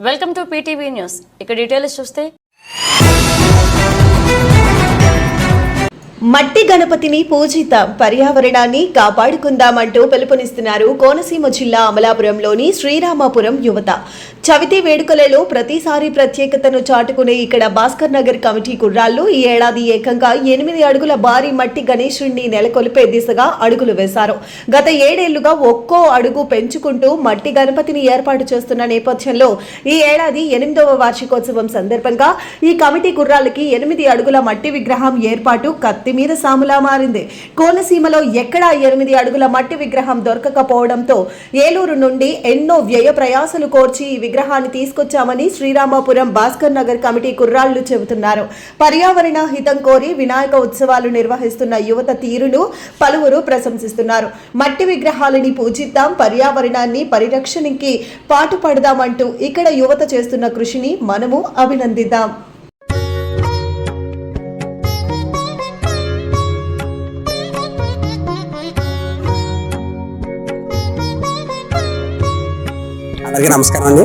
Welcome to PTV news. ఇక details చూస్తే మట్టి గణపతిని పూజిద్దాం పర్యావరణాన్ని కాపాడుకుందామంటూ పిలుపునిస్తున్నారు కోనసీమ జిల్లా అమలాపురంలోని శ్రీరామాపురం యువత. చవితి వేడుకలలో ప్రతిసారి ప్రత్యేకతను చాటుకునే ఇక్కడ భాస్కర్ నగర్ కమిటీ కుర్రాళ్ళు ఈ ఏడాది ఏకంగా ఎనిమిది అడుగుల భారీ మట్టి గణేశుణ్ణి నెలకొల్పే దిశగా అడుగులు వేశారు. గత ఏడేళ్ళుగా ఒక్కో అడుగు పెంచుకుంటూ మట్టి గణపతిని ఏర్పాటు చేస్తున్న నేపథ్యంలో ఈ ఏడాది ఎనిమిదవ వార్షికోత్సవం సందర్భంగా ఈ కమిటీ కుర్రాళ్ళకి ఎనిమిది అడుగుల మట్టి విగ్రహం ఏర్పాటు కత్తి మీద సాములా మారింది. కోనసీమలో ఎక్కడా ఎనిమిది అడుగుల మట్టి విగ్రహం దొరకకపోవడంతో ఏలూరు నుండి ఎన్నో వ్యయ ప్రయాసలు కోర్చి ఈ విగ్రహాన్ని తీసుకొచ్చామని శ్రీరామాపురం భాస్కర్ నగర్ కమిటీ కుర్రాళ్ళు చెబుతున్నారు. పర్యావరణ హితం కోరి వినాయక ఉత్సవాలు నిర్వహిస్తున్న యువత తీరును పలువురు ప్రశంసిస్తున్నారు. మట్టి విగ్రహాలని పూజిద్దాం పర్యావరణాన్ని పరిరక్షణకి పాటుపడదామంటూ ఇక్కడ యువత చేస్తున్న కృషిని మనము అభినందిద్దాం. అందరికీ నమస్కారం అండి.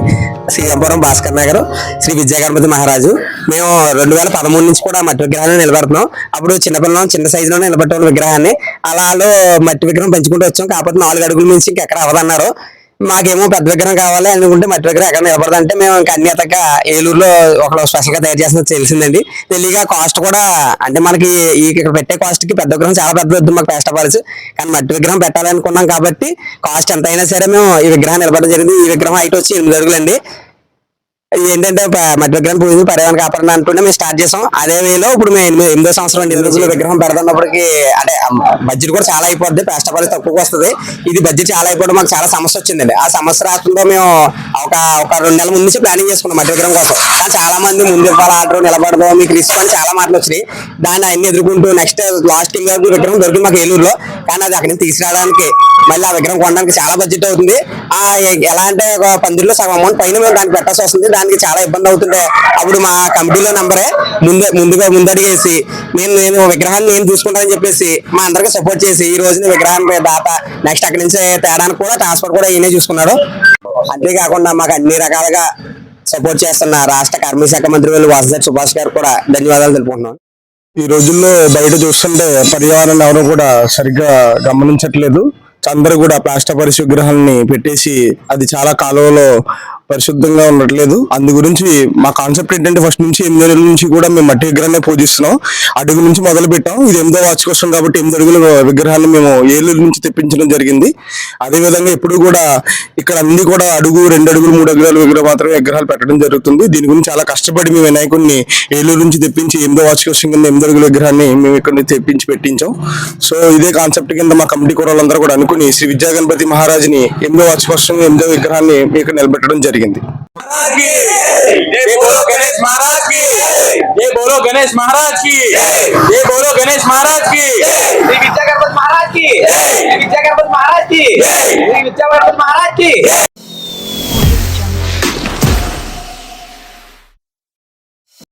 శ్రీరాంపురం భాస్కర్ నగర్ శ్రీ విద్యాగణపతి గణపతి మహారాజు. మేము రెండు వేల పదమూడు నుంచి కూడా మట్టి విగ్రహాన్ని నిలబడుతున్నాం. అప్పుడు చిన్నపిల్లలు చిన్న సైజులో నిలబెట్టే విగ్రహాన్ని. అలా వాళ్ళు మట్టి విగ్రహం పెంచుకుంటూ వచ్చాం. కాకపోతే నాలుగు అడుగుల నుంచి ఇంకెక్కడ అవ్వదన్నారు. మాకేమో పెద్ద విగ్రహం కావాలి అనుకుంటే మట్టి విగ్రహం ఎక్కడ నిలబడదంటే మేము ఇంకా అన్యతక ఏలూరులో ఒకళ్ళు స్పెషల్గా తయారు చేసిన తెలిసిందండి. తెలియగా కాస్ట్ కూడా అంటే మనకి ఇక్కడ పెట్టే కాస్ట్కి పెద్ద విగ్రహం చాలా పెద్ద వద్దు మాకు కష్టపడచ్చు కానీ మట్టి విగ్రహం పెట్టాలనుకున్నాం కాబట్టి కాస్ట్ ఎంత అయినా సరే మేము ఈ విగ్రహం నిలబడడం జరిగింది. ఈ విగ్రహం హైట్ వచ్చి ఎనిమిది అడుగులండి. అండి ఏంటంటే మధ్య మట్టి విగ్రహం పూజ పర్యావరణ కాపాడని అంటుంటే మేము స్టార్ట్ చేసాం. అదే వేలో ఇప్పుడు మేము ఎనిమిదో సంవత్సరం ఎనిమిది రోజులు విగ్రహం పెడుతున్నప్పటికి అంటే బడ్జెట్ కూడా చాలా అయిపోద్ది. కష్టపడి తక్కువకి వస్తుంది. ఇది బడ్జెట్ చాలా అయిపోవడం మాకు చాలా సమస్య వచ్చిందండి. ఆ సమస్య రాష్ట్రంలో మేము ఒక ఒక రెండు నెలల ముందు నుంచి ప్లానింగ్ చేసుకున్నాం మట్టి విగ్రహం కోసం. కానీ చాలా మంది ముందు ఇవ్వాలి ఆర్డర్ నిలబడదు మీకు రిస్క్ అని చాలా మాటలు వచ్చినాయి. దాన్ని అన్ని ఎదుర్కొంటూ నెక్స్ట్ లాస్ట్ టీమ్ వరకు విగ్రహం దొరికింది మాకు ఏలూరులో. కానీ అది అక్కడి నుంచి తీసుకురావడానికి మళ్ళీ ఆ విగ్రహం కొనడానికి చాలా బడ్జెట్ అవుతుంది. ఆ ఎలా అంటే ఒక పందిరిలో సగం అమౌంట్ పైన మేము దానికి పెట్టాల్సి వస్తుంది. చేయడానికి చాలా ఇబ్బంది అవుతుంటే అప్పుడు మా కమిటీలో నంబరే ముందు ముందుగా ముందడిగేసి నేను నేను విగ్రహాన్ని నేను చూసుకుంటానని చెప్పేసి మా అందరికీ సపోర్ట్ చేసి ఈ రోజున విగ్రహాన్ని దాత నెక్స్ట్ అక్కడి నుంచి తేడానికి కూడా ట్రాన్స్ఫర్ కూడా ఈయనే చూసుకున్నాడు. అంతేకాకుండా మాకు అన్ని రకాలుగా సపోర్ట్ చేస్తున్న రాష్ట్ర కార్మిక శాఖ మంత్రి వాళ్ళు వాసుదేవ్ సుభాష్ గారు కూడా ధన్యవాదాలు తెలుపుకుంటున్నాను ఈ రోజుల్లో బయట చూస్తుంటే పర్యావరణం ఎవరు కూడా సరిగ్గా గమనించట్లేదు. అందరూ కూడా ప్లాస్టర్ పరిశు విగ్రహాన్ని పెట్టేసి అది చాలా కాలువలో పరిశుద్ధంగా ఉండట్లేదు. అందు గురించి మా కాన్సెప్ట్ ఏంటంటే ఫస్ట్ నుంచి ఎనిమిది అడుగుల నుంచి కూడా మేము మట్టి విగ్రహాన్ని పూజిస్తున్నాం. అడుగు నుంచి మొదలు పెట్టాం ఇది ఎనిమిదో వార్షికోత్సవం కాబట్టి ఎనిమిది అడుగుల విగ్రహాన్ని మేము ఏలూరు నుంచి తెప్పించడం జరిగింది. అదేవిధంగా ఎప్పుడు కూడా ఇక్కడ అన్ని కూడా అడుగు రెండు అడుగులు మూడు అడుగుల విగ్రహం మాత్రమే విగ్రహాలు పెట్టడం జరుగుతుంది. దీని గురించి చాలా కష్టపడి మేము వినాయకుడిని ఏలూరు నుంచి తెప్పించి ఎనిమిదో వార్షికోత్సవం కింద ఎనిమిది అడుగుల విగ్రహాన్ని మేము ఇక్కడ నుంచి తెప్పించి పెట్టించాం. సో ఇదే కాన్సెప్ట్ కింద మా కమిటీ కూరలందరూ కూడా అనుకుని శ్రీ విద్యా గణపతి మహారాజుని ఎనిమిదో వార్షికోత్సవం ఎనిమిదో విగ్రహాన్ని ఇక్కడ నిలబెట్టడం జరిగింది. जय बोलो गणेश महाराज की जय बोलो गणेश महाराज की जय बोलो गणेश महाराज की श्री विद्या गणपत महाराज की श्री विद्या गणपत महाराज